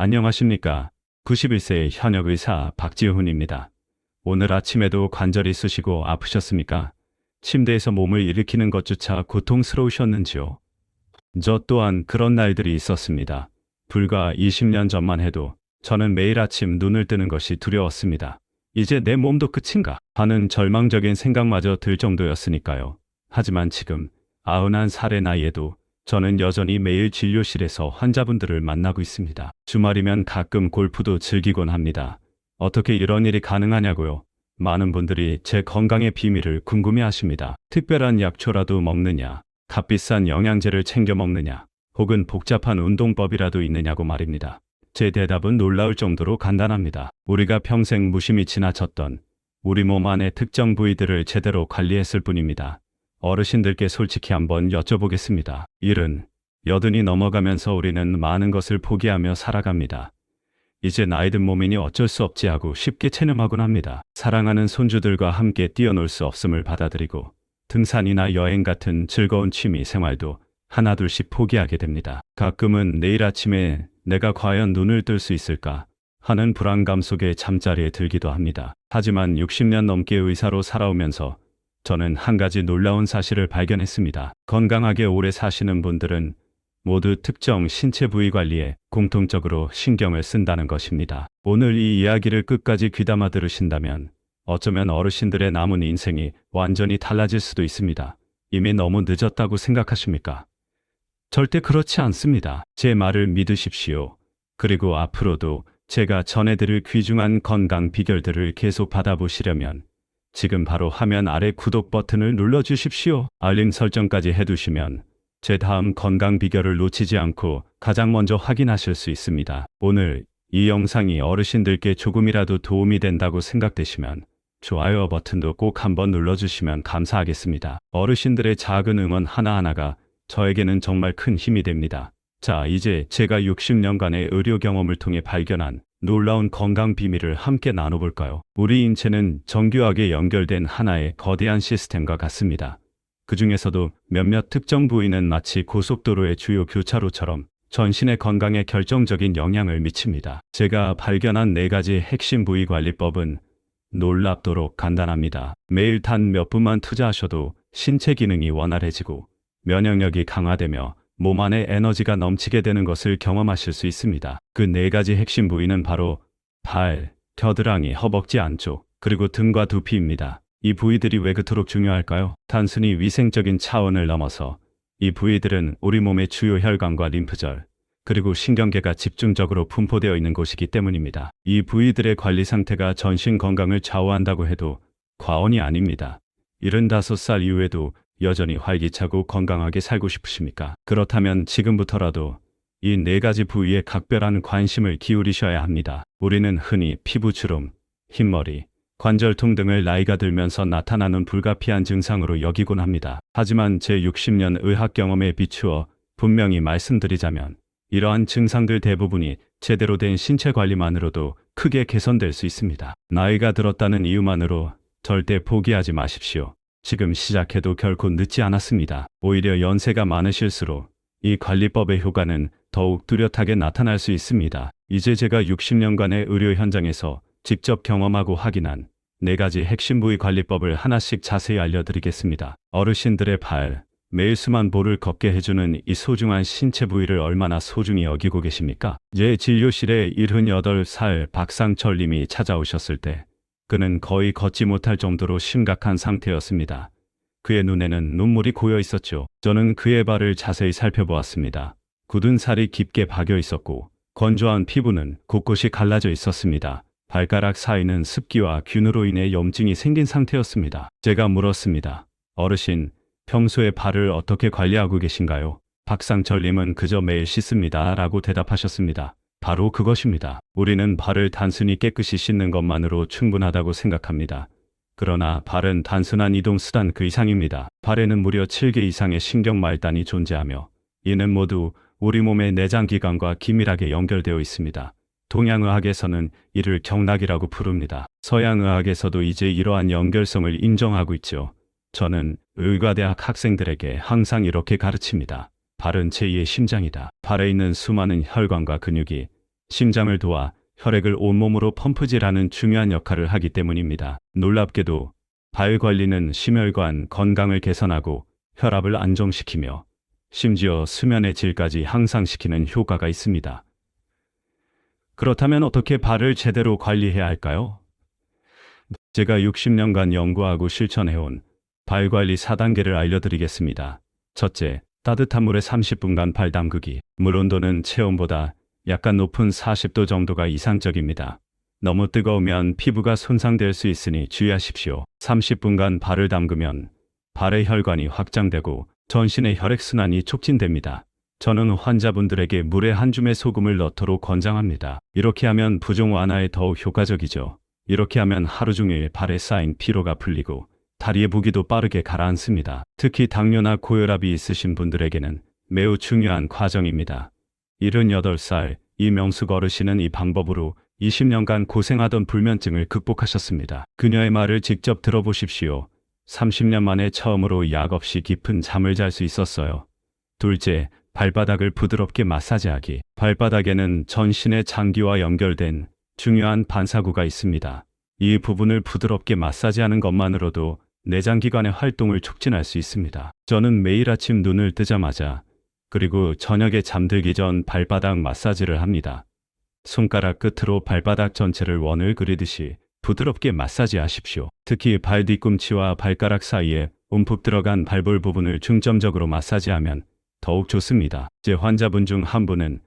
안녕하십니까. 91세의 현역 의사 박지훈입니다. 오늘 아침에도 관절이 쑤시고 아프셨습니까? 침대에서 몸을 일으키는 것조차 고통스러우셨는지요? 저 또한 그런 날들이 있었습니다. 불과 20년 전만 해도 저는 매일 아침 눈을 뜨는 것이 두려웠습니다. 이제 내 몸도 끝인가 하는 절망적인 생각마저 들 정도였으니까요. 하지만 지금 91살의 나이에도 저는 여전히 매일 진료실에서 환자분들을 만나고 있습니다. 주말이면 가끔 골프도 즐기곤 합니다. 어떻게 이런 일이 가능하냐고요? 많은 분들이 제 건강의 비밀을 궁금해 하십니다. 특별한 약초라도 먹느냐, 값비싼 영양제를 챙겨 먹느냐, 혹은 복잡한 운동법이라도 있느냐고 말입니다. 제 대답은 놀라울 정도로 간단합니다. 우리가 평생 무심히 지나쳤던 우리 몸 안의 특정 부위들을 제대로 관리했을 뿐입니다. 어르신들께 솔직히 한번 여쭤보겠습니다. 일은 여든이 넘어가면서 우리는 많은 것을 포기하며 살아갑니다. 이제 나이든 몸이니 어쩔 수 없지 하고 쉽게 체념하곤 합니다. 사랑하는 손주들과 함께 뛰어놀 수 없음을 받아들이고 등산이나 여행 같은 즐거운 취미 생활도 하나둘씩 포기하게 됩니다. 가끔은 내일 아침에 내가 과연 눈을 뜰 수 있을까 하는 불안감 속에 잠자리에 들기도 합니다. 하지만 60년 넘게 의사로 살아오면서 저는 한 가지 놀라운 사실을 발견했습니다. 건강하게 오래 사시는 분들은 모두 특정 신체 부위 관리에 공통적으로 신경을 쓴다는 것입니다. 오늘 이 이야기를 끝까지 귀담아 들으신다면 어쩌면 어르신들의 남은 인생이 완전히 달라질 수도 있습니다. 이미 너무 늦었다고 생각하십니까? 절대 그렇지 않습니다. 제 말을 믿으십시오. 그리고 앞으로도 제가 전해드릴 귀중한 건강 비결들을 계속 받아보시려면 지금 바로 화면 아래 구독 버튼을 눌러주십시오. 알림 설정까지 해두시면 제 다음 건강 비결을 놓치지 않고 가장 먼저 확인하실 수 있습니다. 오늘 이 영상이 어르신들께 조금이라도 도움이 된다고 생각되시면 좋아요 버튼도 꼭 한번 눌러주시면 감사하겠습니다. 어르신들의 작은 응원 하나하나가 저에게는 정말 큰 힘이 됩니다. 자, 이제 제가 60년간의 의료 경험을 통해 발견한 놀라운 건강 비밀을 함께 나눠볼까요? 우리 인체는 정교하게 연결된 하나의 거대한 시스템과 같습니다. 그 중에서도 몇몇 특정 부위는 마치 고속도로의 주요 교차로처럼 전신의 건강에 결정적인 영향을 미칩니다. 제가 발견한 네 가지 핵심 부위 관리법은 놀랍도록 간단합니다. 매일 단 몇 분만 투자하셔도 신체 기능이 원활해지고 면역력이 강화되며 몸 안에 에너지가 넘치게 되는 것을 경험하실 수 있습니다. 그 네 가지 핵심 부위는 바로 발, 겨드랑이, 허벅지 안쪽, 그리고 등과 두피입니다. 이 부위들이 왜 그토록 중요할까요? 단순히 위생적인 차원을 넘어서 이 부위들은 우리 몸의 주요 혈관과 림프절, 그리고 신경계가 집중적으로 분포되어 있는 곳이기 때문입니다. 이 부위들의 관리 상태가 전신 건강을 좌우한다고 해도 과언이 아닙니다. 75살 이후에도 여전히 활기차고 건강하게 살고 싶으십니까? 그렇다면 지금부터라도 이 네 가지 부위에 각별한 관심을 기울이셔야 합니다. 우리는 흔히 피부 주름, 흰머리, 관절통 등을 나이가 들면서 나타나는 불가피한 증상으로 여기곤 합니다. 하지만 제 60년 의학 경험에 비추어 분명히 말씀드리자면 이러한 증상들 대부분이 제대로 된 신체 관리만으로도 크게 개선될 수 있습니다. 나이가 들었다는 이유만으로 절대 포기하지 마십시오. 지금 시작해도 결코 늦지 않았습니다. 오히려 연세가 많으실수록 이 관리법의 효과는 더욱 뚜렷하게 나타날 수 있습니다. 이제 제가 60년간의 의료 현장에서 직접 경험하고 확인한 네 가지 핵심 부위 관리법을 하나씩 자세히 알려드리겠습니다. 어르신들의 발, 매일 수만 보를 걷게 해주는 이 소중한 신체 부위를 얼마나 소중히 여기고 계십니까? 제 진료실에 78살 박상철 님이 찾아오셨을 때 그는 거의 걷지 못할 정도로 심각한 상태였습니다. 그의 눈에는 눈물이 고여 있었죠. 저는 그의 발을 자세히 살펴보았습니다. 굳은 살이 깊게 박여 있었고 건조한 피부는 곳곳이 갈라져 있었습니다. 발가락 사이는 습기와 균으로 인해 염증이 생긴 상태였습니다. 제가 물었습니다. 어르신, 평소에 발을 어떻게 관리하고 계신가요? 박상철님은 그저 매일 씻습니다. 라고 대답하셨습니다. 바로 그것입니다. 우리는 발을 단순히 깨끗이 씻는 것만으로 충분하다고 생각합니다. 그러나 발은 단순한 이동 수단 그 이상입니다. 발에는 무려 7개 이상의 신경 말단이 존재하며 이는 모두 우리 몸의 내장 기관과 긴밀하게 연결되어 있습니다. 동양의학에서는 이를 경락이라고 부릅니다. 서양의학에서도 이제 이러한 연결성을 인정하고 있죠. 저는 의과대학 학생들에게 항상 이렇게 가르칩니다. 발은 제2의 심장이다. 발에 있는 수많은 혈관과 근육이 심장을 도와 혈액을 온몸으로 펌프질하는 중요한 역할을 하기 때문입니다. 놀랍게도 발 관리는 심혈관 건강을 개선하고 혈압을 안정시키며 심지어 수면의 질까지 향상시키는 효과가 있습니다. 그렇다면 어떻게 발을 제대로 관리해야 할까요? 제가 60년간 연구하고 실천해온 발 관리 4단계를 알려드리겠습니다. 첫째, 따뜻한 물에 30분간 발 담그기. 물 온도는 체온보다 약간 높은 40도 정도가 이상적입니다. 너무 뜨거우면 피부가 손상될 수 있으니 주의하십시오. 30분간 발을 담그면 발의 혈관이 확장되고 전신의 혈액순환이 촉진됩니다. 저는 환자분들에게 물에 한 줌의 소금을 넣도록 권장합니다. 이렇게 하면 부종 완화에 더욱 효과적이죠. 이렇게 하면 하루 종일 발에 쌓인 피로가 풀리고 다리의 무기도 빠르게 가라앉습니다. 특히 당뇨나 고혈압이 있으신 분들에게는 매우 중요한 과정입니다. 78살 이명숙 어르신은 이 방법으로 20년간 고생하던 불면증을 극복하셨습니다. 그녀의 말을 직접 들어보십시오. 30년 만에 처음으로 약 없이 깊은 잠을 잘 수 있었어요. 둘째, 발바닥을 부드럽게 마사지하기. 발바닥에는 전신의 장기와 연결된 중요한 반사구가 있습니다. 이 부분을 부드럽게 마사지하는 것만으로도 내장기관의 활동을 촉진할 수 있습니다. 저는 매일 아침 눈을 뜨자마자 그리고 저녁에 잠들기 전 발바닥 마사지를 합니다. 손가락 끝으로 발바닥 전체를 원을 그리듯이 부드럽게 마사지하십시오. 특히 발 뒤꿈치와 발가락 사이에 움푹 들어간 발볼 부분을 중점적으로 마사지하면 더욱 좋습니다. 제 환자분 중 한 분은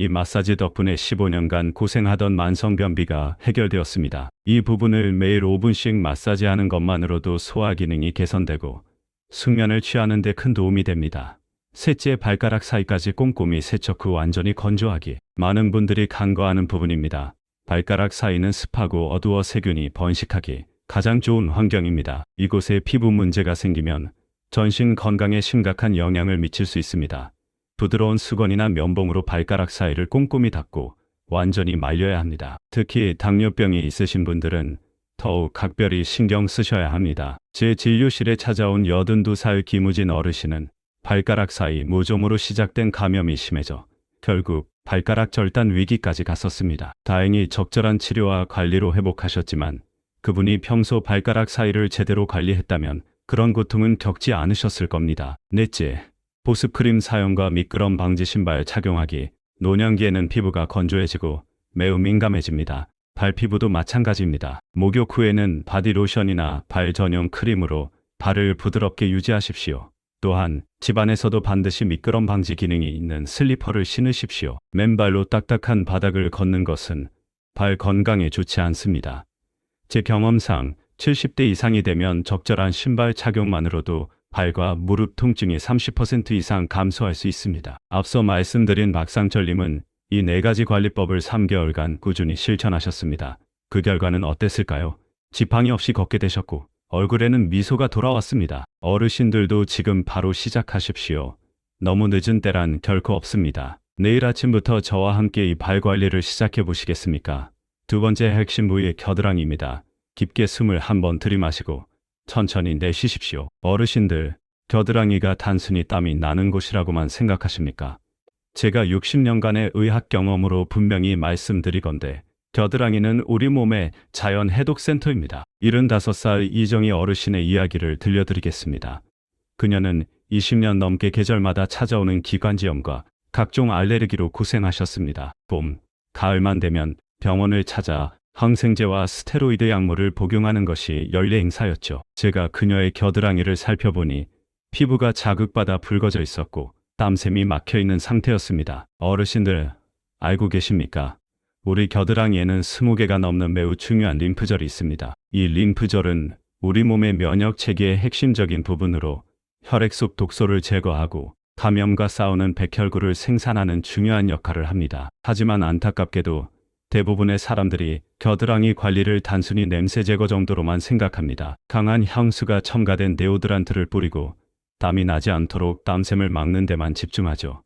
이 마사지 덕분에 15년간 고생하던 만성변비가 해결되었습니다. 이 부분을 매일 5분씩 마사지하는 것만으로도 소화 기능이 개선되고 숙면을 취하는 데 큰 도움이 됩니다. 셋째 발가락 사이까지 꼼꼼히 세척 후 완전히 건조하기. 많은 분들이 간과하는 부분입니다. 발가락 사이는 습하고 어두워 세균이 번식하기 가장 좋은 환경입니다. 이곳에 피부 문제가 생기면 전신 건강에 심각한 영향을 미칠 수 있습니다. 부드러운 수건이나 면봉으로 발가락 사이를 꼼꼼히 닦고 완전히 말려야 합니다. 특히 당뇨병이 있으신 분들은 더욱 각별히 신경 쓰셔야 합니다. 제 진료실에 찾아온 82살 김우진 어르신은 발가락 사이 무좀으로 시작된 감염이 심해져 결국 발가락 절단 위기까지 갔었습니다. 다행히 적절한 치료와 관리로 회복하셨지만 그분이 평소 발가락 사이를 제대로 관리했다면 그런 고통은 겪지 않으셨을 겁니다. 넷째, 보습크림 사용과 미끄럼 방지 신발 착용하기. 노년기에는 피부가 건조해지고 매우 민감해집니다. 발 피부도 마찬가지입니다. 목욕 후에는 바디로션이나 발 전용 크림으로 발을 부드럽게 유지하십시오. 또한 집안에서도 반드시 미끄럼 방지 기능이 있는 슬리퍼를 신으십시오. 맨발로 딱딱한 바닥을 걷는 것은 발 건강에 좋지 않습니다. 제 경험상 70대 이상이 되면 적절한 신발 착용만으로도 발과 무릎 통증이 30% 이상 감소할 수 있습니다. 앞서 말씀드린 박상철님은 이 네 가지 관리법을 3개월간 꾸준히 실천하셨습니다. 그 결과는 어땠을까요? 지팡이 없이 걷게 되셨고 얼굴에는 미소가 돌아왔습니다. 어르신들도 지금 바로 시작하십시오. 너무 늦은 때란 결코 없습니다. 내일 아침부터 저와 함께 이 발 관리를 시작해 보시겠습니까? 두 번째 핵심 부위 겨드랑이입니다. 깊게 숨을 한번 들이마시고 천천히 내쉬십시오. 어르신들, 겨드랑이가 단순히 땀이 나는 곳이라고만 생각하십니까? 제가 60년간의 의학 경험으로 분명히 말씀드리건데 겨드랑이는 우리 몸의 자연 해독 센터입니다. 75살 이정희 어르신의 이야기를 들려드리겠습니다. 그녀는 20년 넘게 계절마다 찾아오는 기관지염과 각종 알레르기로 고생하셨습니다. 봄, 가을만 되면 병원을 찾아 항생제와 스테로이드 약물을 복용하는 것이 연례 행사였죠. 제가 그녀의 겨드랑이를 살펴보니 피부가 자극받아 붉어져 있었고 땀샘이 막혀 있는 상태였습니다. 어르신들 알고 계십니까? 우리 겨드랑이에는 20개가 넘는 매우 중요한 림프절이 있습니다. 이 림프절은 우리 몸의 면역 체계의 핵심적인 부분으로 혈액 속 독소를 제거하고 감염과 싸우는 백혈구를 생산하는 중요한 역할을 합니다. 하지만 안타깝게도 대부분의 사람들이 겨드랑이 관리를 단순히 냄새 제거 정도로만 생각합니다. 강한 향수가 첨가된 데오드란트를 뿌리고 땀이 나지 않도록 땀샘을 막는 데만 집중하죠.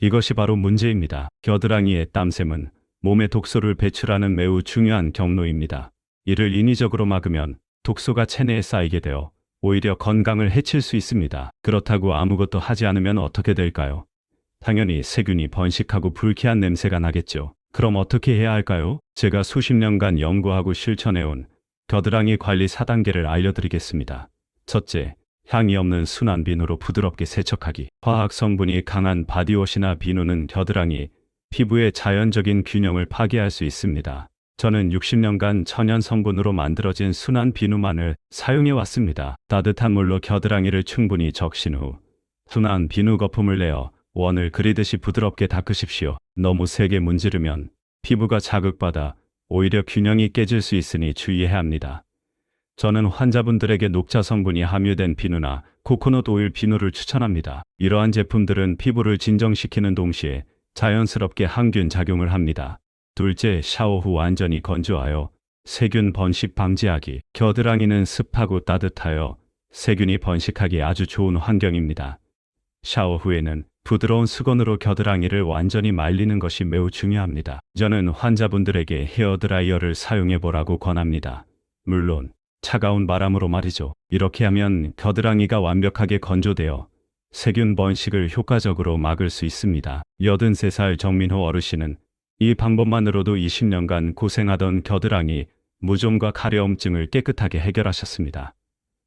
이것이 바로 문제입니다. 겨드랑이의 땀샘은 몸의 독소를 배출하는 매우 중요한 경로입니다. 이를 인위적으로 막으면 독소가 체내에 쌓이게 되어 오히려 건강을 해칠 수 있습니다. 그렇다고 아무것도 하지 않으면 어떻게 될까요? 당연히 세균이 번식하고 불쾌한 냄새가 나겠죠. 그럼 어떻게 해야 할까요? 제가 수십 년간 연구하고 실천해온 겨드랑이 관리 4단계를 알려드리겠습니다. 첫째, 향이 없는 순한 비누로 부드럽게 세척하기. 화학 성분이 강한 바디워시나 비누는 겨드랑이, 피부의 자연적인 균형을 파괴할 수 있습니다. 저는 60년간 천연 성분으로 만들어진 순한 비누만을 사용해 왔습니다. 따뜻한 물로 겨드랑이를 충분히 적신 후 순한 비누 거품을 내어 원을 그리듯이 부드럽게 닦으십시오. 너무 세게 문지르면 피부가 자극받아 오히려 균형이 깨질 수 있으니 주의해야 합니다. 저는 환자분들에게 녹차 성분이 함유된 비누나 코코넛 오일 비누를 추천합니다. 이러한 제품들은 피부를 진정시키는 동시에 자연스럽게 항균 작용을 합니다. 둘째, 샤워 후 완전히 건조하여 세균 번식 방지하기. 겨드랑이는 습하고 따뜻하여 세균이 번식하기 아주 좋은 환경입니다. 샤워 후에는 부드러운 수건으로 겨드랑이를 완전히 말리는 것이 매우 중요합니다. 저는 환자분들에게 헤어드라이어를 사용해 보라고 권합니다. 물론 차가운 바람으로 말이죠. 이렇게 하면 겨드랑이가 완벽하게 건조되어 세균 번식을 효과적으로 막을 수 있습니다. 83살 정민호 어르신은 이 방법만으로도 20년간 고생하던 겨드랑이, 무좀과 가려움증을 깨끗하게 해결하셨습니다.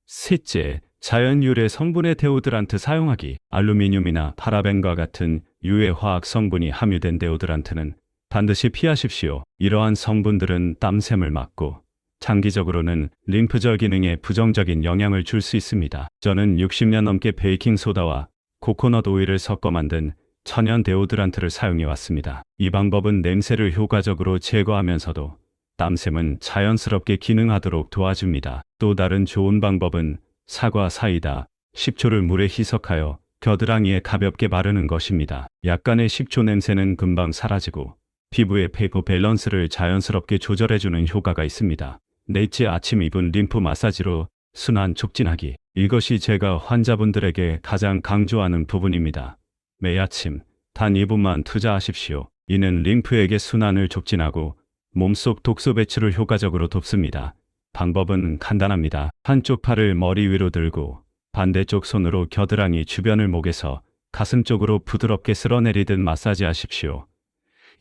셋째, 자연 유래 성분의 데오드란트 사용하기. 알루미늄이나 파라벤과 같은 유해 화학 성분이 함유된 데오드란트는 반드시 피하십시오. 이러한 성분들은 땀샘을 막고 장기적으로는 림프절 기능에 부정적인 영향을 줄 수 있습니다. 저는 60년 넘게 베이킹 소다와 코코넛 오일을 섞어 만든 천연 데오드란트를 사용해 왔습니다. 이 방법은 냄새를 효과적으로 제거하면서도 땀샘은 자연스럽게 기능하도록 도와줍니다. 또 다른 좋은 방법은 사과 사이다, 식초를 물에 희석하여 겨드랑이에 가볍게 바르는 것입니다. 약간의 식초 냄새는 금방 사라지고 피부의 페이퍼 밸런스를 자연스럽게 조절해주는 효과가 있습니다. 넷째 아침 입은 림프 마사지로 순환 촉진하기. 이것이 제가 환자분들에게 가장 강조하는 부분입니다. 매일 아침 단 2분만 투자하십시오. 이는 림프에게 순환을 촉진하고 몸속 독소 배출을 효과적으로 돕습니다. 방법은 간단합니다. 한쪽 팔을 머리 위로 들고 반대쪽 손으로 겨드랑이 주변을 목에서 가슴 쪽으로 부드럽게 쓸어내리듯 마사지 하십시오.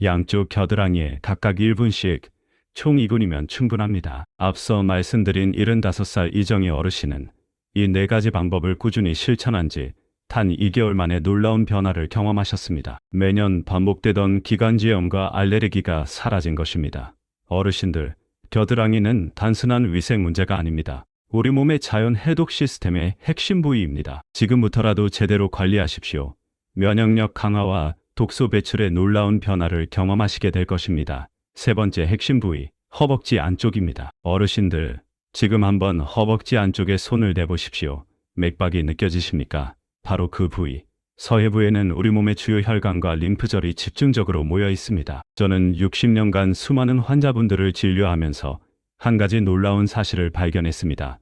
양쪽 겨드랑이에 각각 1분씩 총 2분이면 충분합니다. 앞서 말씀드린 75살 이정희 어르신은 이 네 가지 방법을 꾸준히 실천한 지 단 2개월 만에 놀라운 변화를 경험하셨습니다. 매년 반복되던 기관지염과 알레르기가 사라진 것입니다. 어르신들, 겨드랑이는 단순한 위생 문제가 아닙니다. 우리 몸의 자연 해독 시스템의 핵심 부위입니다. 지금부터라도 제대로 관리하십시오. 면역력 강화와 독소 배출의 놀라운 변화를 경험하시게 될 것입니다. 세 번째 핵심 부위, 허벅지 안쪽입니다. 어르신들, 지금 한번 허벅지 안쪽에 손을 대보십시오. 맥박이 느껴지십니까? 바로 그 부위. 서해부에는 우리 몸의 주요 혈관과 림프절이 집중적으로 모여 있습니다. 저는 60년간 수많은 환자분들을 진료하면서 한 가지 놀라운 사실을 발견했습니다.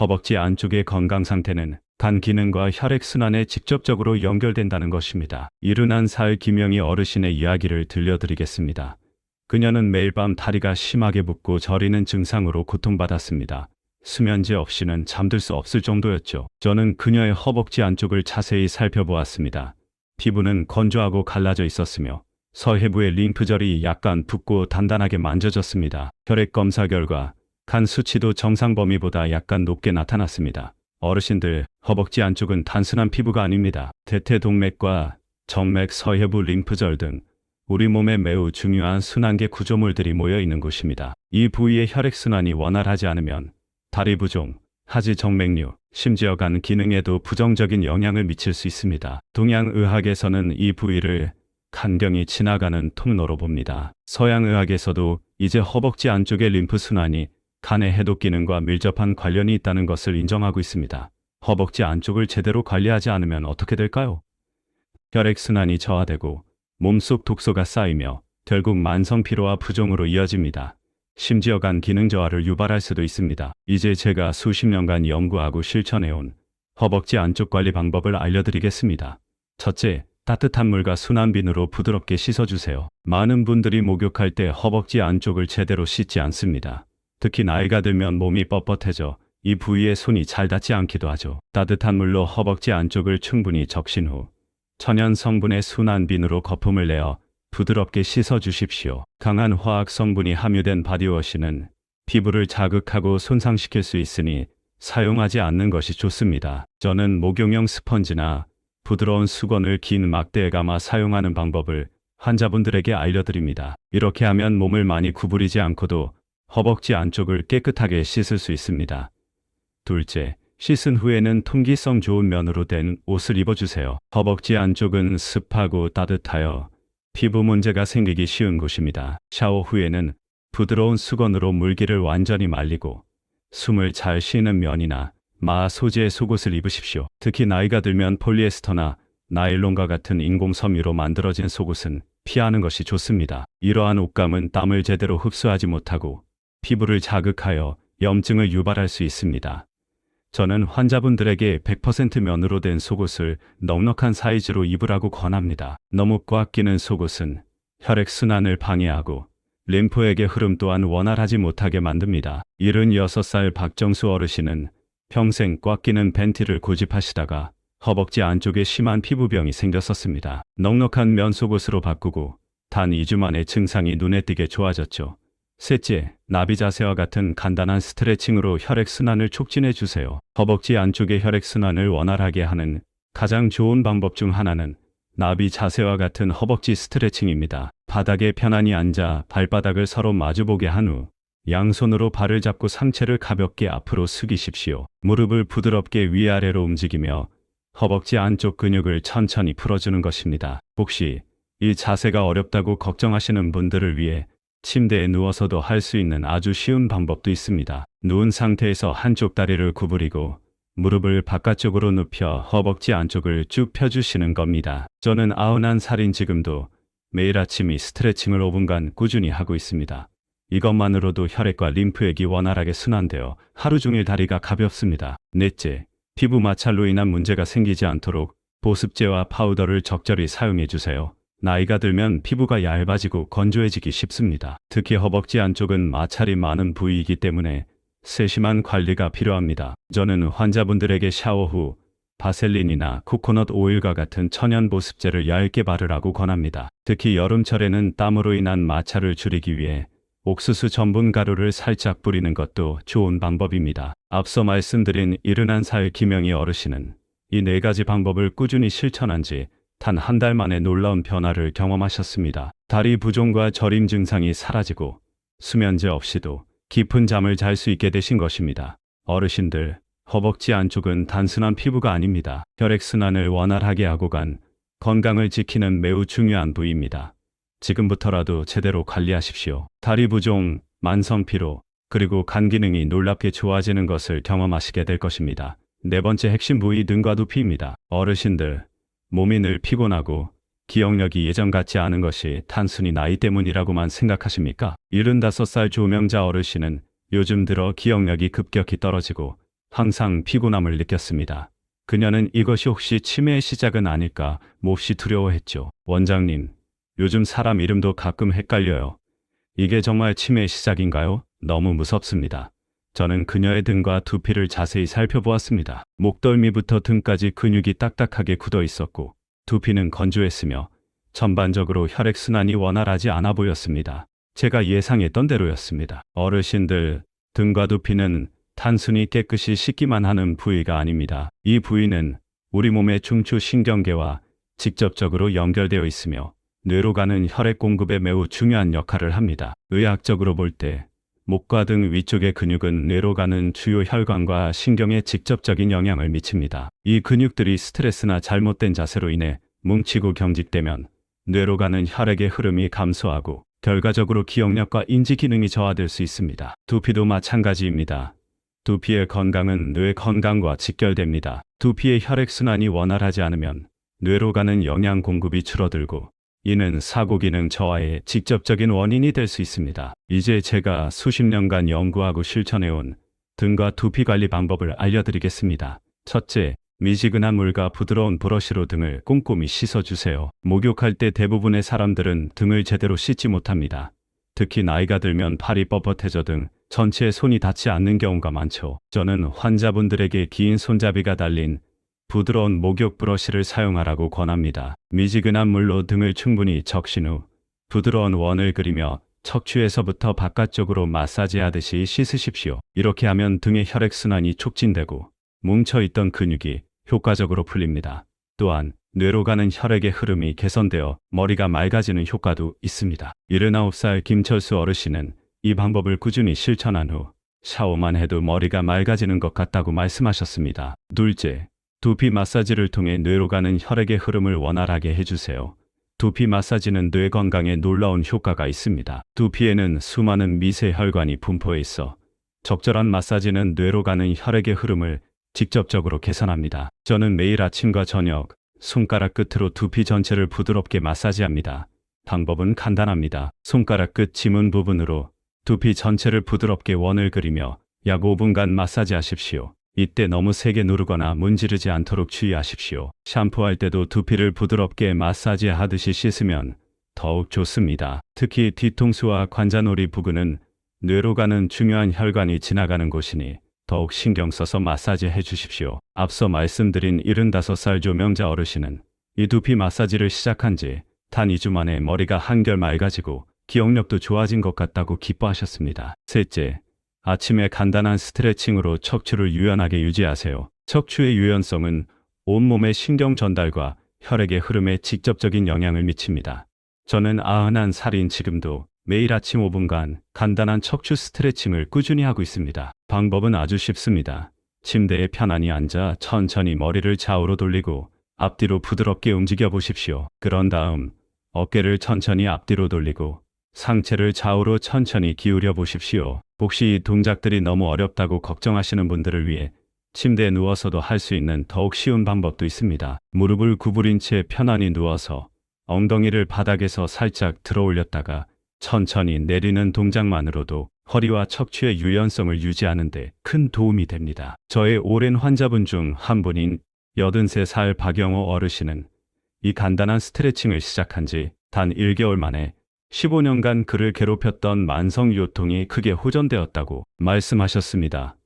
허벅지 안쪽의 건강 상태는 간 기능과 혈액 순환에 직접적으로 연결된다는 것입니다. 이른한 살 김영희 어르신의 이야기를 들려드리겠습니다. 그녀는 매일 밤 다리가 심하게 붓고 저리는 증상으로 고통받았습니다. 수면제 없이는 잠들 수 없을 정도였죠. 저는 그녀의 허벅지 안쪽을 자세히 살펴보았습니다. 피부는 건조하고 갈라져 있었으며 서해부의 림프절이 약간 붓고 단단하게 만져졌습니다. 혈액 검사 결과 간 수치도 정상 범위보다 약간 높게 나타났습니다. 어르신들, 허벅지 안쪽은 단순한 피부가 아닙니다. 대퇴동맥과 정맥, 서해부 림프절 등 우리 몸에 매우 중요한 순환계 구조물들이 모여 있는 곳입니다. 이 부위의 혈액순환이 원활하지 않으면 다리 부종, 하지 정맥류, 심지어 간 기능에도 부정적인 영향을 미칠 수 있습니다. 동양의학에서는 이 부위를 간경이 지나가는 통로로 봅니다. 서양의학에서도 이제 허벅지 안쪽의 림프순환이 간의 해독 기능과 밀접한 관련이 있다는 것을 인정하고 있습니다. 허벅지 안쪽을 제대로 관리하지 않으면 어떻게 될까요? 혈액순환이 저하되고 몸속 독소가 쌓이며 결국 만성 피로와 부종으로 이어집니다. 심지어 간 기능 저하를 유발할 수도 있습니다. 이제 제가 수십 년간 연구하고 실천해온 허벅지 안쪽 관리 방법을 알려드리겠습니다. 첫째, 따뜻한 물과 순한 비누로 부드럽게 씻어주세요. 많은 분들이 목욕할 때 허벅지 안쪽을 제대로 씻지 않습니다. 특히 나이가 들면 몸이 뻣뻣해져 이 부위에 손이 잘 닿지 않기도 하죠. 따뜻한 물로 허벅지 안쪽을 충분히 적신 후 천연 성분의 순한 비누로 거품을 내어 부드럽게 씻어 주십시오. 강한 화학 성분이 함유된 바디워시는 피부를 자극하고 손상시킬 수 있으니 사용하지 않는 것이 좋습니다. 저는 목용형 스펀지나 부드러운 수건을 긴 막대에 감아 사용하는 방법을 환자분들에게 알려드립니다. 이렇게 하면 몸을 많이 구부리지 않고도 허벅지 안쪽을 깨끗하게 씻을 수 있습니다. 둘째, 씻은 후에는 통기성 좋은 면으로 된 옷을 입어주세요. 허벅지 안쪽은 습하고 따뜻하여 피부 문제가 생기기 쉬운 곳입니다. 샤워 후에는 부드러운 수건으로 물기를 완전히 말리고 숨을 잘 쉬는 면이나 마 소재의 속옷을 입으십시오. 특히 나이가 들면 폴리에스터나 나일론과 같은 인공 섬유로 만들어진 속옷은 피하는 것이 좋습니다. 이러한 옷감은 땀을 제대로 흡수하지 못하고 피부를 자극하여 염증을 유발할 수 있습니다. 저는 환자분들에게 100% 면으로 된 속옷을 넉넉한 사이즈로 입으라고 권합니다. 너무 꽉 끼는 속옷은 혈액순환을 방해하고 림프액의 흐름 또한 원활하지 못하게 만듭니다. 76살 박정수 어르신은 평생 꽉 끼는 팬티를 고집하시다가 허벅지 안쪽에 심한 피부병이 생겼었습니다. 넉넉한 면 속옷으로 바꾸고 단 2주 만에 증상이 눈에 띄게 좋아졌죠. 셋째, 나비 자세와 같은 간단한 스트레칭으로 혈액순환을 촉진해 주세요. 허벅지 안쪽의 혈액순환을 원활하게 하는 가장 좋은 방법 중 하나는 나비 자세와 같은 허벅지 스트레칭입니다. 바닥에 편안히 앉아 발바닥을 서로 마주보게 한 후 양손으로 발을 잡고 상체를 가볍게 앞으로 숙이십시오. 무릎을 부드럽게 위아래로 움직이며 허벅지 안쪽 근육을 천천히 풀어주는 것입니다. 혹시 이 자세가 어렵다고 걱정하시는 분들을 위해 침대에 누워서도 할 수 있는 아주 쉬운 방법도 있습니다. 누운 상태에서 한쪽 다리를 구부리고 무릎을 바깥쪽으로 눕혀 허벅지 안쪽을 쭉 펴주시는 겁니다. 저는 91살인 지금도 매일 아침 이 스트레칭을 5분간 꾸준히 하고 있습니다. 이것만으로도 혈액과 림프액이 원활하게 순환되어 하루 종일 다리가 가볍습니다. 넷째, 피부 마찰로 인한 문제가 생기지 않도록 보습제와 파우더를 적절히 사용해 주세요. 나이가 들면 피부가 얇아지고 건조해지기 쉽습니다. 특히 허벅지 안쪽은 마찰이 많은 부위이기 때문에 세심한 관리가 필요합니다. 저는 환자분들에게 샤워 후 바셀린이나 코코넛 오일과 같은 천연 보습제를 얇게 바르라고 권합니다. 특히 여름철에는 땀으로 인한 마찰을 줄이기 위해 옥수수 전분 가루를 살짝 뿌리는 것도 좋은 방법입니다. 앞서 말씀드린 71살 김영희 어르신은 이 네 가지 방법을 꾸준히 실천한 지 단 한 달 만에 놀라운 변화를 경험하셨습니다. 다리 부종과 저림 증상이 사라지고 수면제 없이도 깊은 잠을 잘 수 있게 되신 것입니다. 어르신들, 허벅지 안쪽은 단순한 피부가 아닙니다. 혈액순환을 원활하게 하고 간 건강을 지키는 매우 중요한 부위입니다. 지금부터라도 제대로 관리하십시오. 다리 부종, 만성 피로, 그리고 간 기능이 놀랍게 좋아지는 것을 경험하시게 될 것입니다. 네 번째 핵심 부위 등과 두피입니다. 어르신들, 몸이 늘 피곤하고 기억력이 예전 같지 않은 것이 단순히 나이 때문이라고만 생각하십니까? 75살 조명자 어르신은 요즘 들어 기억력이 급격히 떨어지고 항상 피곤함을 느꼈습니다. 그녀는 이것이 혹시 치매의 시작은 아닐까 몹시 두려워했죠. 원장님, 요즘 사람 이름도 가끔 헷갈려요. 이게 정말 치매의 시작인가요? 너무 무섭습니다. 저는 그녀의 등과 두피를 자세히 살펴보았습니다. 목덜미부터 등까지 근육이 딱딱하게 굳어 있었고 두피는 건조했으며 전반적으로 혈액순환이 원활하지 않아 보였습니다. 제가 예상했던 대로였습니다. 어르신들 등과 두피는 단순히 깨끗이 씻기만 하는 부위가 아닙니다. 이 부위는 우리 몸의 중추 신경계와 직접적으로 연결되어 있으며 뇌로 가는 혈액 공급에 매우 중요한 역할을 합니다. 의학적으로 볼때 목과 등 위쪽의 근육은 뇌로 가는 주요 혈관과 신경에 직접적인 영향을 미칩니다. 이 근육들이 스트레스나 잘못된 자세로 인해 뭉치고 경직되면 뇌로 가는 혈액의 흐름이 감소하고 결과적으로 기억력과 인지 기능이 저하될 수 있습니다. 두피도 마찬가지입니다. 두피의 건강은 뇌 건강과 직결됩니다. 두피의 혈액순환이 원활하지 않으면 뇌로 가는 영양 공급이 줄어들고 이는 사고 기능 저하의 직접적인 원인이 될 수 있습니다. 이제 제가 수십 년간 연구하고 실천해온 등과 두피 관리 방법을 알려드리겠습니다. 첫째, 미지근한 물과 부드러운 브러쉬로 등을 꼼꼼히 씻어주세요. 목욕할 때 대부분의 사람들은 등을 제대로 씻지 못합니다. 특히 나이가 들면 팔이 뻣뻣해져 등 전체에 손이 닿지 않는 경우가 많죠. 저는 환자분들에게 긴 손잡이가 달린 부드러운 목욕 브러쉬를 사용하라고 권합니다. 미지근한 물로 등을 충분히 적신 후 부드러운 원을 그리며 척추에서부터 바깥쪽으로 마사지하듯이 씻으십시오. 이렇게 하면 등의 혈액순환이 촉진되고 뭉쳐있던 근육이 효과적으로 풀립니다. 또한 뇌로 가는 혈액의 흐름이 개선되어 머리가 맑아지는 효과도 있습니다. 79살 김철수 어르신은 이 방법을 꾸준히 실천한 후 샤워만 해도 머리가 맑아지는 것 같다고 말씀하셨습니다. 둘째, 두피 마사지를 통해 뇌로 가는 혈액의 흐름을 원활하게 해주세요. 두피 마사지는 뇌 건강에 놀라운 효과가 있습니다. 두피에는 수많은 미세 혈관이 분포해 있어 적절한 마사지는 뇌로 가는 혈액의 흐름을 직접적으로 개선합니다. 저는 매일 아침과 저녁 손가락 끝으로 두피 전체를 부드럽게 마사지합니다. 방법은 간단합니다. 손가락 끝 지문 부분으로 두피 전체를 부드럽게 원을 그리며 약 5분간 마사지하십시오. 이때 너무 세게 누르거나 문지르지 않도록 주의하십시오. 샴푸할 때도 두피를 부드럽게 마사지 하듯이 씻으면 더욱 좋습니다. 특히 뒤통수와 관자놀이 부근은 뇌로 가는 중요한 혈관이 지나가는 곳이니 더욱 신경 써서 마사지 해 주십시오. 앞서 말씀드린 75살 조명자 어르신은 이 두피 마사지를 시작한 지 단 2주 만에 머리가 한결 맑아지고 기억력도 좋아진 것 같다고 기뻐하셨습니다. 셋째, 아침에 간단한 스트레칭으로 척추를 유연하게 유지하세요. 척추의 유연성은 온몸의 신경 전달과 혈액의 흐름에 직접적인 영향을 미칩니다. 저는 91살인 지금도 매일 아침 5분간 간단한 척추 스트레칭을 꾸준히 하고 있습니다. 방법은 아주 쉽습니다. 침대에 편안히 앉아 천천히 머리를 좌우로 돌리고 앞뒤로 부드럽게 움직여 보십시오. 그런 다음 어깨를 천천히 앞뒤로 돌리고 상체를 좌우로 천천히 기울여 보십시오. 혹시 이 동작들이 너무 어렵다고 걱정하시는 분들을 위해 침대에 누워서도 할 수 있는 더욱 쉬운 방법도 있습니다. 무릎을 구부린 채 편안히 누워서 엉덩이를 바닥에서 살짝 들어 올렸다가 천천히 내리는 동작만으로도 허리와 척추의 유연성을 유지하는데 큰 도움이 됩니다. 저의 오랜 환자분 중 한 분인 83살 박영호 어르신은 이 간단한 스트레칭을 시작한 지 단 1개월 만에 15년간 그를 괴롭혔던 만성 요통이 크게 호전되었다고 말씀하셨습니다.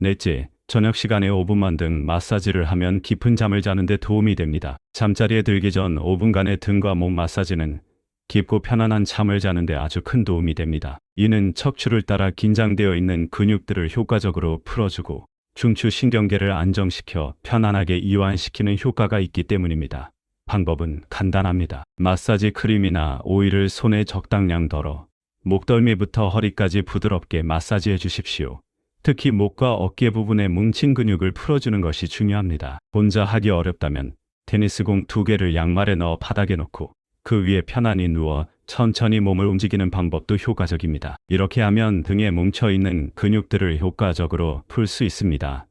넷째, 저녁 시간에 5분만 등 마사지를 하면 깊은 잠을 자는데 도움이 됩니다. 잠자리에 들기 전 5분간의 등과 몸 마사지는 깊고 편안한 잠을 자는데 아주 큰 도움이 됩니다. 이는 척추를 따라 긴장되어 있는 근육들을 효과적으로 풀어주고 중추 신경계를 안정시켜 편안하게 이완시키는 효과가 있기 때문입니다. 방법은 간단합니다. 마사지 크림이나 오일을 손에 적당량 덜어 목덜미부터 허리까지 부드럽게 마사지해 주십시오. 특히 목과 어깨 부분의 뭉친 근육을 풀어주는 것이 중요합니다. 혼자 하기 어렵다면 테니스공 두 개를 양말에 넣어 바닥에 놓고 그 위에 편안히 누워 천천히 몸을 움직이는 방법도 효과적입니다. 이렇게 하면 등에 뭉쳐있는 근육들을 효과적으로 풀 수 있습니다.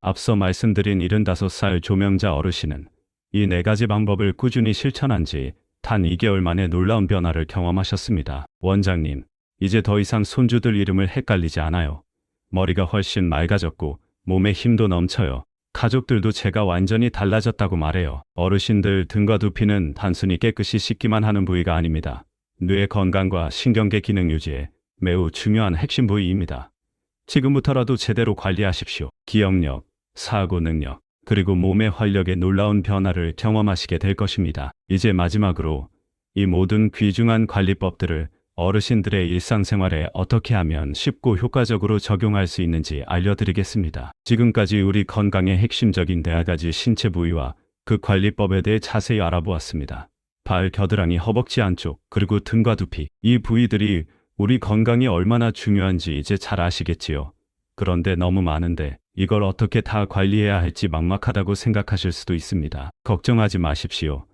앞서 말씀드린 75살 조명자 어르신은 이 네 가지 방법을 꾸준히 실천한 지 단 2개월 만에 놀라운 변화를 경험하셨습니다. 원장님, 이제 더 이상 손주들 이름을 헷갈리지 않아요. 머리가 훨씬 맑아졌고 몸에 힘도 넘쳐요. 가족들도 제가 완전히 달라졌다고 말해요. 어르신들 등과 두피는 단순히 깨끗이 씻기만 하는 부위가 아닙니다. 뇌 건강과 신경계 기능 유지에 매우 중요한 핵심 부위입니다. 지금부터라도 제대로 관리하십시오. 기억력, 사고 능력, 그리고 몸의 활력에 놀라운 변화를 경험하시게 될 것입니다. 이제 마지막으로 이 모든 귀중한 관리법들을 어르신들의 일상생활에 어떻게 하면 쉽고 효과적으로 적용할 수 있는지 알려드리겠습니다. 지금까지 우리 건강의 핵심적인 네 가지 신체 부위와 그 관리법에 대해 자세히 알아보았습니다. 발, 겨드랑이, 허벅지 안쪽, 그리고 등과 두피. 이 부위들이 우리 건강이 얼마나 중요한지 이제 잘 아시겠지요. 그런데 너무 많은데 이걸 어떻게 다 관리해야 할지 막막하다고 생각하실 수도 있습니다. 걱정하지 마십시오.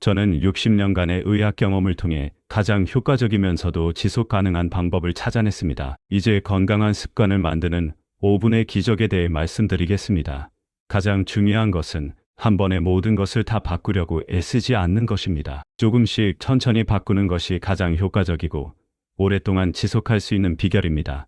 저는 60년간의 의학 경험을 통해 가장 효과적이면서도 지속 가능한 방법을 찾아냈습니다. 이제 건강한 습관을 만드는 5분의 기적에 대해 말씀드리겠습니다. 가장 중요한 것은 한 번에 모든 것을 다 바꾸려고 애쓰지 않는 것입니다. 조금씩 천천히 바꾸는 것이 가장 효과적이고 오랫동안 지속할 수 있는 비결입니다.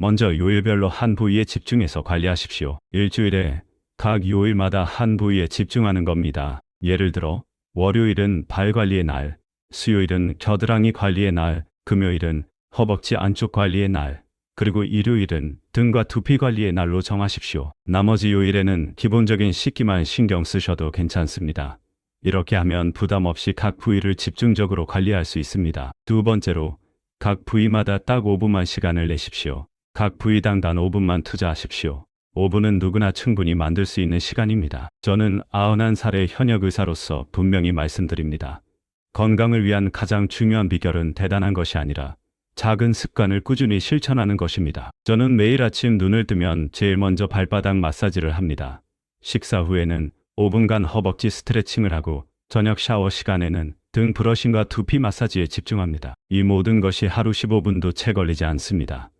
먼저 요일별로 한 부위에 집중해서 관리하십시오. 일주일에 각 요일마다 한 부위에 집중하는 겁니다. 예를 들어 월요일은 발 관리의 날, 수요일은 겨드랑이 관리의 날, 금요일은 허벅지 안쪽 관리의 날, 그리고 일요일은 등과 두피 관리의 날로 정하십시오. 나머지 요일에는 기본적인 씻기만 신경 쓰셔도 괜찮습니다. 이렇게 하면 부담 없이 각 부위를 집중적으로 관리할 수 있습니다. 두 번째로 각 부위마다 딱 5분만 시간을 내십시오. 각 부위당 단 5분만 투자하십시오. 5분은 누구나 충분히 만들 수 있는 시간입니다. 저는 91살의 현역 의사로서 분명히 말씀드립니다. 건강을 위한 가장 중요한 비결은 대단한 것이 아니라 작은 습관을 꾸준히 실천하는 것입니다. 저는 매일 아침 눈을 뜨면 제일 먼저 발바닥 마사지를 합니다. 식사 후에는 5분간 허벅지 스트레칭을 하고 저녁 샤워 시간에는 등 브러싱과 두피 마사지에 집중합니다. 이 모든 것이 하루 15분도 채 걸리지 않습니다.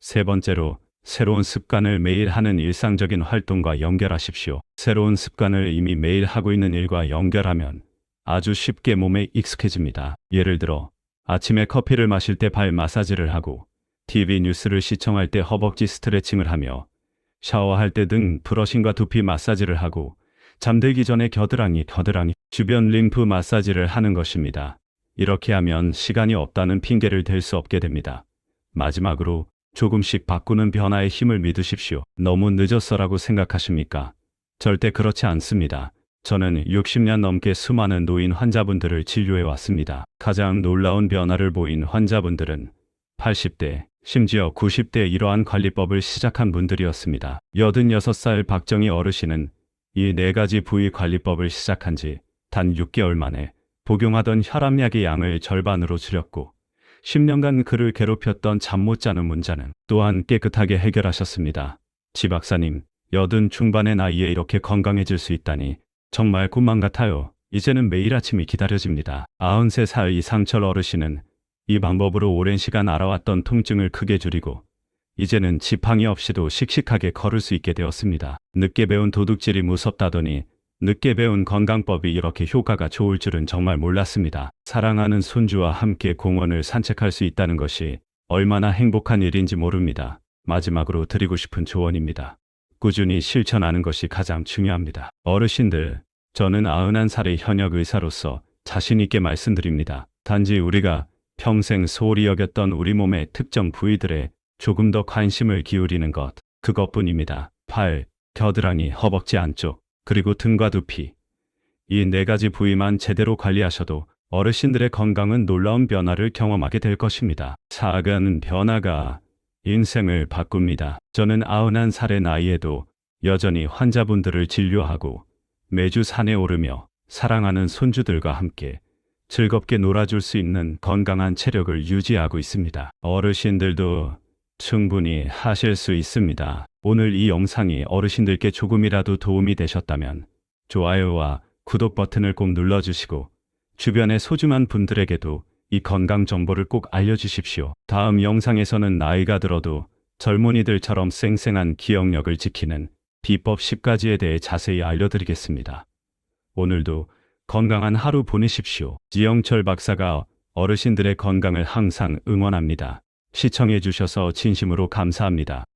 세 번째로 새로운 습관을 매일 하는 일상적인 활동과 연결하십시오. 새로운 습관을 이미 매일 하고 있는 일과 연결하면 아주 쉽게 몸에 익숙해집니다. 예를 들어 아침에 커피를 마실 때 발 마사지를 하고 TV 뉴스를 시청할 때 허벅지 스트레칭을 하며 샤워할 때 등 브러싱과 두피 마사지를 하고 잠들기 전에 겨드랑이, 겨드랑이, 주변 림프 마사지를 하는 것입니다. 이렇게 하면 시간이 없다는 핑계를 댈 수 없게 됩니다. 마지막으로 조금씩 바꾸는 변화의 힘을 믿으십시오. 너무 늦었어라고 생각하십니까? 절대 그렇지 않습니다. 저는 60년 넘게 수많은 노인 환자분들을 진료해 왔습니다. 가장 놀라운 변화를 보인 환자분들은 80대, 심지어 90대 이러한 관리법을 시작한 분들이었습니다. 86살 박정희 어르신은 이 네 가지 부위 관리법을 시작한 지 단 6개월 만에 복용하던 혈압약의 양을 절반으로 줄였고 10년간 그를 괴롭혔던 잠 못 자는 문제는 또한 깨끗하게 해결하셨습니다. 지 박사님, 여든 중반의 나이에 이렇게 건강해질 수 있다니 정말 꿈만 같아요. 이제는 매일 아침이 기다려집니다. 93살 이상철 어르신은 이 방법으로 오랜 시간 알아왔던 통증을 크게 줄이고 이제는 지팡이 없이도 씩씩하게 걸을 수 있게 되었습니다. 늦게 배운 도둑질이 무섭다더니 늦게 배운 건강법이 이렇게 효과가 좋을 줄은 정말 몰랐습니다. 사랑하는 손주와 함께 공원을 산책할 수 있다는 것이 얼마나 행복한 일인지 모릅니다. 마지막으로 드리고 싶은 조언입니다. 꾸준히 실천하는 것이 가장 중요합니다. 어르신들, 저는 91살의 현역 의사로서 자신있게 말씀드립니다. 단지 우리가 평생 소홀히 여겼던 우리 몸의 특정 부위들에 조금 더 관심을 기울이는 것, 그것뿐입니다. 팔, 겨드랑이, 허벅지 안쪽, 그리고 등과 두피. 이 네 가지 부위만 제대로 관리하셔도 어르신들의 건강은 놀라운 변화를 경험하게 될 것입니다. 작은 변화가 인생을 바꿉니다. 저는 91살의 나이에도 여전히 환자분들을 진료하고 매주 산에 오르며 사랑하는 손주들과 함께 즐겁게 놀아줄 수 있는 건강한 체력을 유지하고 있습니다. 어르신들도 충분히 하실 수 있습니다. 오늘 이 영상이 어르신들께 조금이라도 도움이 되셨다면 좋아요와 구독 버튼을 꼭 눌러주시고 주변의 소중한 분들에게도 이 건강 정보를 꼭 알려주십시오. 다음 영상에서는 나이가 들어도 젊은이들처럼 쌩쌩한 기억력을 지키는 비법 10가지에 대해 자세히 알려드리겠습니다. 오늘도 건강한 하루 보내십시오. 지영철 박사가 어르신들의 건강을 항상 응원합니다. 시청해 주셔서 진심으로 감사합니다.